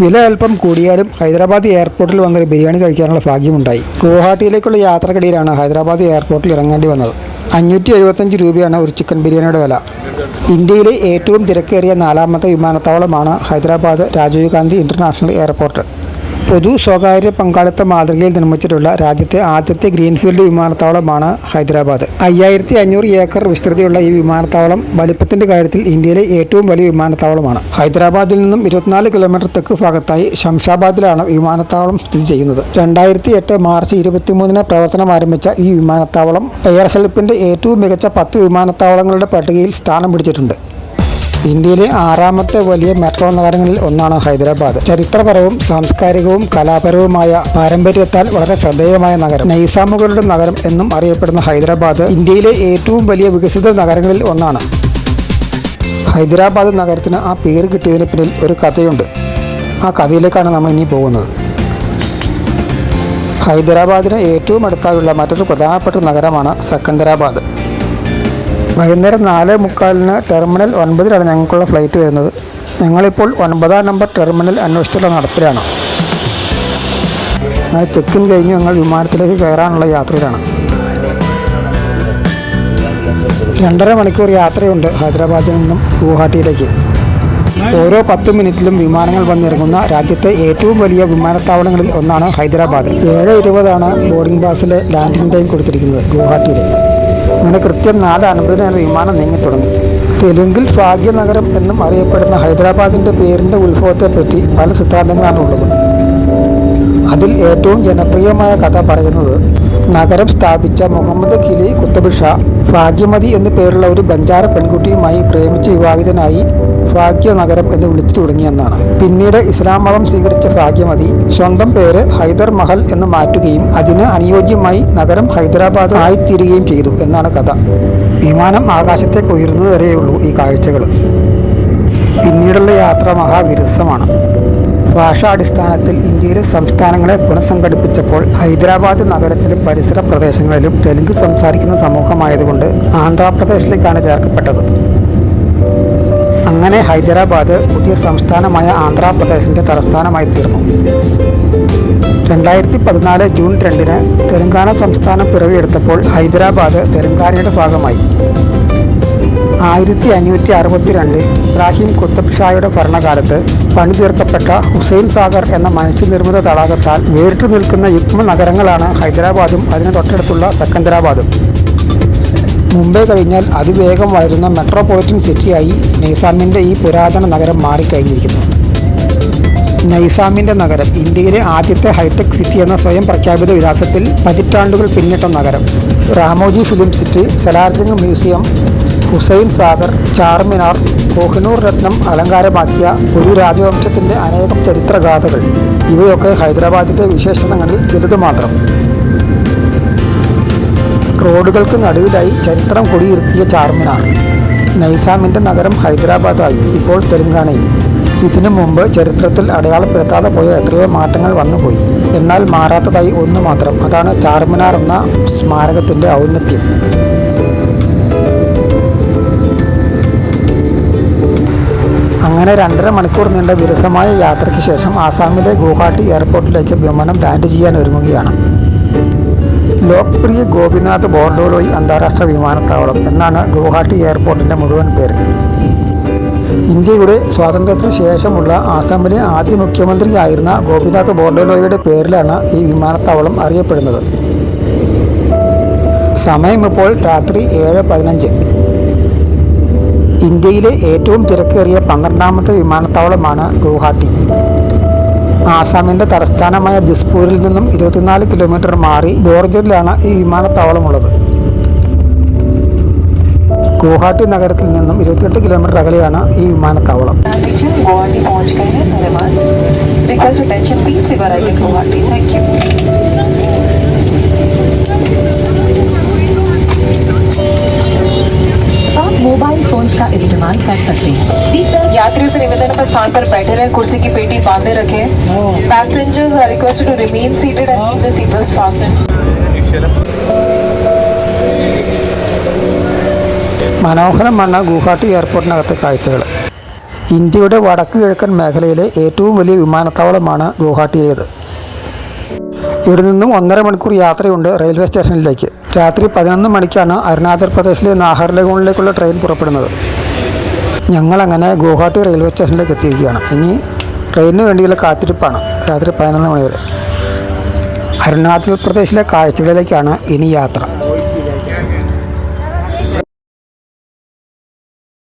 വില അല്പം കൂടിയാലും ഹൈദരാബാദ് എയർപോർട്ടിൽ വന്നൊരു ബിരിയാണി കഴിക്കാനുള്ള ഭാഗ്യമുണ്ടായി. ഗുവാഹട്ടിയിലേക്കുള്ള യാത്രക്കിടയിലാണ് ഹൈദരാബാദ് എയർപോർട്ടിൽ ഇറങ്ങേണ്ടി വന്നത്. അഞ്ഞൂറ്റി എഴുപത്തഞ്ച് രൂപയാണ് ഒരു ചിക്കൻ ബിരിയാണിയുടെ വില. ഇന്ത്യയിലെ ഏറ്റവും തിരക്കേറിയ നാലാമത്തെ വിമാനത്താവളമാണ് ഹൈദരാബാദ് രാജീവ് ഗാന്ധി ഇന്റർനാഷണൽ എയർപോർട്ട്. പൊതു സ്വകാര്യ പങ്കാളിത്ത മാതൃകയിൽ നിർമ്മിച്ചിട്ടുള്ള രാജ്യത്തെ ആദ്യത്തെ ഗ്രീൻഫീൽഡ് വിമാനത്താവളമാണ് ഹൈദരാബാദ്. അയ്യായിരത്തി അഞ്ഞൂറ് ഏക്കർ വിസ്തൃതിയുള്ള ഈ വിമാനത്താവളം വലിപ്പത്തിന്റെ കാര്യത്തിൽ ഇന്ത്യയിലെ ഏറ്റവും വലിയ വിമാനത്താവളമാണ്. ഹൈദരാബാദിൽ നിന്നും ഇരുപത്തിനാല് കിലോമീറ്റർ തെക്ക് ഭാഗത്തായി ശംഷാബാദിലാണ് വിമാനത്താവളം സ്ഥിതി ചെയ്യുന്നത്. രണ്ടായിരത്തി എട്ട് മാർച്ച് ഇരുപത്തിമൂന്നിന് പ്രവർത്തനം ആരംഭിച്ച ഈ വിമാനത്താവളം എയർ ഹെൽപ്പിന്റെ ഏറ്റവും മികച്ച പത്ത് വിമാനത്താവളങ്ങളുടെ പട്ടികയിൽ സ്ഥാനം പിടിച്ചിട്ടുണ്ട്. ഇന്ത്യയിലെ ആറാമത്തെ വലിയ മെട്രോ നഗരങ്ങളിൽ ഒന്നാണ് ഹൈദരാബാദ്. ചരിത്രപരവും സാംസ്കാരികവും കലാപരവുമായ പാരമ്പര്യത്താൽ വളരെ ശ്രദ്ധേയമായ നഗരം. നൈസാമുകളുടെ നഗരം എന്നും അറിയപ്പെടുന്ന ഹൈദരാബാദ് ഇന്ത്യയിലെ ഏറ്റവും വലിയ വികസിത നഗരങ്ങളിൽ ഒന്നാണ്. ഹൈദരാബാദ് നഗരത്തിന് ആ പേര് കിട്ടിയതിന് പിന്നിൽ ഒരു കഥയുണ്ട്. ആ കഥയിലേക്കാണ് നമ്മൾ ഇനി പോകുന്നത്. ഹൈദരാബാദിന് ഏറ്റവും അടുത്തായുള്ള മറ്റൊരു പ്രധാനപ്പെട്ട നഗരമാണ് സെക്കന്ദരാബാദ്. വൈകുന്നേരം നാല് മുക്കാലിന് ടെർമിനൽ ഒൻപതിലാണ് ഞങ്ങൾക്കുള്ള ഫ്ലൈറ്റ് വരുന്നത്. ഞങ്ങളിപ്പോൾ ഒൻപതാം നമ്പർ ടെർമിനൽ അന്വേഷിച്ചുള്ള നടപ്പിലാണ്. ചെക്ക് ഇൻ കഴിഞ്ഞ് ഞങ്ങൾ വിമാനത്തിലേക്ക് കയറാനുള്ള യാത്രയിലാണ്. രണ്ടര മണിക്കൂർ യാത്രയുണ്ട് ഹൈദരാബാദിൽ നിന്നും ഗുവാഹട്ടിയിലേക്ക്. ഓരോ പത്ത് മിനിറ്റിലും വിമാനങ്ങൾ വന്നിറങ്ങുന്ന രാജ്യത്തെ ഏറ്റവും വലിയ വിമാനത്താവളങ്ങളിൽ ഒന്നാണ് ഹൈദരാബാദ്. ഏഴ് ഇരുപതാണ് ബോർഡിംഗ് പാസിലെ ലാൻഡിംഗ് ടൈം കൊടുത്തിരിക്കുന്നത് ഗുവാഹട്ടിയിൽ അങ്ങനെ കൃത്യം നാല് അൻപതിനാണ് വിമാനം നീങ്ങി തുടങ്ങി. തെലുങ്കിൽ ഭാഗ്യനഗരം എന്നും അറിയപ്പെടുന്ന ഹൈദരാബാദിന്റെ പേരിന്റെ ഉത്ഭവത്തെപ്പറ്റി പല സിദ്ധാന്തങ്ങളാണ് ഉള്ളത്. അതിൽ ഏറ്റവും ജനപ്രിയമായ കഥ പറയുന്നത് നഗരം സ്ഥാപിച്ച മുഹമ്മദ് ഖിലി കുത്തബ് ഷാ ഭാഗ്യമതി എന്നു പേരുള്ള ഒരു ബഞ്ചാര പെൺകുട്ടിയുമായി പ്രേമിച്ച് വിവാഹിതനായി ഭാഗ്യ നഗരം എന്ന് വിളിച്ചു തുടങ്ങിയെന്നാണ്. പിന്നീട് ഇസ്ലാം മതം സ്വീകരിച്ച ഭാഗ്യമതി സ്വന്തം പേര് ഹൈദർ മഹൽ എന്ന് മാറ്റുകയും അതിന് അനുയോജ്യമായി നഗരം ഹൈദരാബാദ് ആയിത്തീരുകയും ചെയ്തു എന്നാണ് കഥ. വിമാനം ആകാശത്തേക്ക് ഉയരുന്നതുവരെയുള്ളൂ ഈ കാഴ്ചകൾ. പിന്നീടുള്ള യാത്ര മഹാവിരസമാണ്. ഭാഷാടിസ്ഥാനത്തിൽ ഇന്ത്യയിലെ സംസ്ഥാനങ്ങളെ പുനഃസംഘടിപ്പിച്ചപ്പോൾ ഹൈദരാബാദ് നഗരത്തിലും പരിസര പ്രദേശങ്ങളിലും തെലുങ്ക് സംസാരിക്കുന്ന സമൂഹമായതുകൊണ്ട് ആന്ധ്രാപ്രദേശിലേക്കാണ് ചേർക്കപ്പെട്ടത്. അങ്ങനെ ഹൈദരാബാദ് പുതിയ സംസ്ഥാനമായ ആന്ധ്രാപ്രദേശിന്റെ തലസ്ഥാനമായി തീർന്നു. രണ്ടായിരത്തി പതിനാല് ജൂൺ രണ്ടിന് തെലങ്കാന സംസ്ഥാനം പിറവിയെടുത്തപ്പോൾ ഹൈദരാബാദ് തെലങ്കാനയുടെ ഭാഗമായി. ആയിരത്തി അഞ്ഞൂറ്റി അറുപത്തിരണ്ടിൽ ഇബ്രാഹിം കുത്തബ് ഷായുടെ ഭരണകാലത്ത് പണിതീർക്കപ്പെട്ട ഹുസൈൻ സാഗർ എന്ന മനുഷ്യനിർമ്മിത തടാകത്താൽ വേറിട്ടു നിൽക്കുന്ന യുഗ്മ നഗരങ്ങളാണ് ഹൈദരാബാദും അതിന് തൊട്ടടുത്തുള്ള സെക്കന്ദരാബാദും. മുംബൈ കഴിഞ്ഞാൽ അതിവേഗം വളരുന്ന മെട്രോപൊളിറ്റൻ സിറ്റിയായി നൈസാമിന്റെ ഈ പുരാതന നഗരം മാറിക്കഴിഞ്ഞിരിക്കുന്നു. നൈസാമിന്റെ നഗരം ഇന്ത്യയിലെ ആദ്യത്തെ ഹൈടെക് സിറ്റി എന്ന സ്വയം പ്രഖ്യാപിത വിലാസത്തിൽ പതിറ്റാണ്ടുകൾ പിന്നിട്ട നഗരം. Ramoji film city Salar Jung museum Hussain Sagar Charminar Kohinoor രത്നം അലങ്കാരമാക്കിയ ഒരു രാജവംശത്തിന്റെ അനേകം ചരിത്രഗാഥകൾ. ഇവയൊക്കെ ഹൈദരാബാദിന്റെ വിശേഷണങ്ങളിൽ ചിലത് മാത്രം. റോഡുകൾക്ക് നടുവിലായി ചരിത്രം കൊടിയിരുത്തിയ ചാർമിനാർ. നൈസാമിന്റെ നഗരം ഹൈദരാബാദായി ഇപ്പോൾ തെലങ്കാനയിൽ. ഇതിനു മുമ്പ് ചരിത്രത്തിൽ അടയാളപ്പെടുത്താതെ പോയ എത്രയോ മാറ്റങ്ങൾ വന്നുപോയി. എന്നാൽ മാറാത്തതായി ഒന്ന് മാത്രം അതാണ് ചാർമിനാർ എന്ന സ്മാരകത്തിന്റെ ഔന്നത്യം. അങ്ങനെ രണ്ടര മണിക്കൂർ നീണ്ട വിരസമായ യാത്രയ്ക്ക് ശേഷം ആസാമിലെ ഗുവാഹട്ടി എയർപോർട്ടിലേക്ക് വിമാനം ലാൻഡ് ചെയ്യാൻ ഒരുങ്ങുകയാണ്. ലോക്പ്രിയ ഗോപിനാഥ് ബോർഡോലോയി അന്താരാഷ്ട്ര വിമാനത്താവളം എന്നാണ് ഗുവാഹട്ടി എയർപോർട്ടിന്റെ മുഴുവൻ പേര്. ഇന്ത്യയുടെ സ്വാതന്ത്ര്യത്തിന് ശേഷമുള്ള ആസാമിലെ ആദ്യ മുഖ്യമന്ത്രിയായിരുന്ന ഗോപിനാഥ് ബോർഡോലോയുടെ പേരിലാണ് ഈ വിമാനത്താവളം അറിയപ്പെടുന്നത്. സമയം ഇപ്പോൾ രാത്രി ഏഴ് പതിനഞ്ച്. ഇന്ത്യയിലെ ഏറ്റവും തിരക്കേറിയ പന്ത്രണ്ടാമത്തെ വിമാനത്താവളമാണ് ഗുവാഹട്ടി ആസാമിന്റെ തലസ്ഥാനമായ ദിസ്പൂരിൽ നിന്നും ഇരുപത്തിനാല് കിലോമീറ്റർ മാറി ബോർജറിലാണ് ഈ വിമാനത്താവളമുള്ളത്. ഗുവാഹട്ടി നഗരത്തിൽ നിന്നും ഇരുപത്തിയെട്ട് കിലോമീറ്റർ അകലെയാണ് ഈ വിമാനത്താവളം. पीछे स्थान पर बैठे रहें कुर्सी की पेटी बांधे रखें passengers are requested to remain seated and keep the seat belt fastened മനോഹരമാണ് ഗുവാഹട്ടി എയർപോർട്ടിനകത്തെ കാഴ്ചകൾ ഇന്ത്യയുടെ വടക്ക് കിഴക്കൻ മേഖലയിലെ ഏറ്റവും വലിയ വിമാനത്താവളമാണ് ഗുവാഹട്ടിയിലേത് ഇവിടെ നിന്നും ഒന്നര മണിക്കൂർ യാത്രയുണ്ട് റെയിൽവേ സ്റ്റേഷനിലേക്ക് രാത്രി പതിനൊന്ന് മണിക്കാണ് അരുണാചൽ പ്രദേശിലെ നാഹർലഗൂണിലേക്കുള്ള ട്രെയിൻ പുറപ്പെടുന്നത് ഞങ്ങളങ്ങനെ ഗുവാഹട്ടി റെയിൽവേ സ്റ്റേഷനിലേക്ക് എത്തിയിരിക്കുകയാണ്. ഇനി ട്രെയിനിന് വേണ്ടിയുള്ള കാത്തിരിപ്പാണ്. രാത്രി പതിനൊന്ന് മണി വരെ. അരുണാചൽ പ്രദേശിലെ കാഴ്ചകളിലേക്കാണ് ഇനി യാത്ര.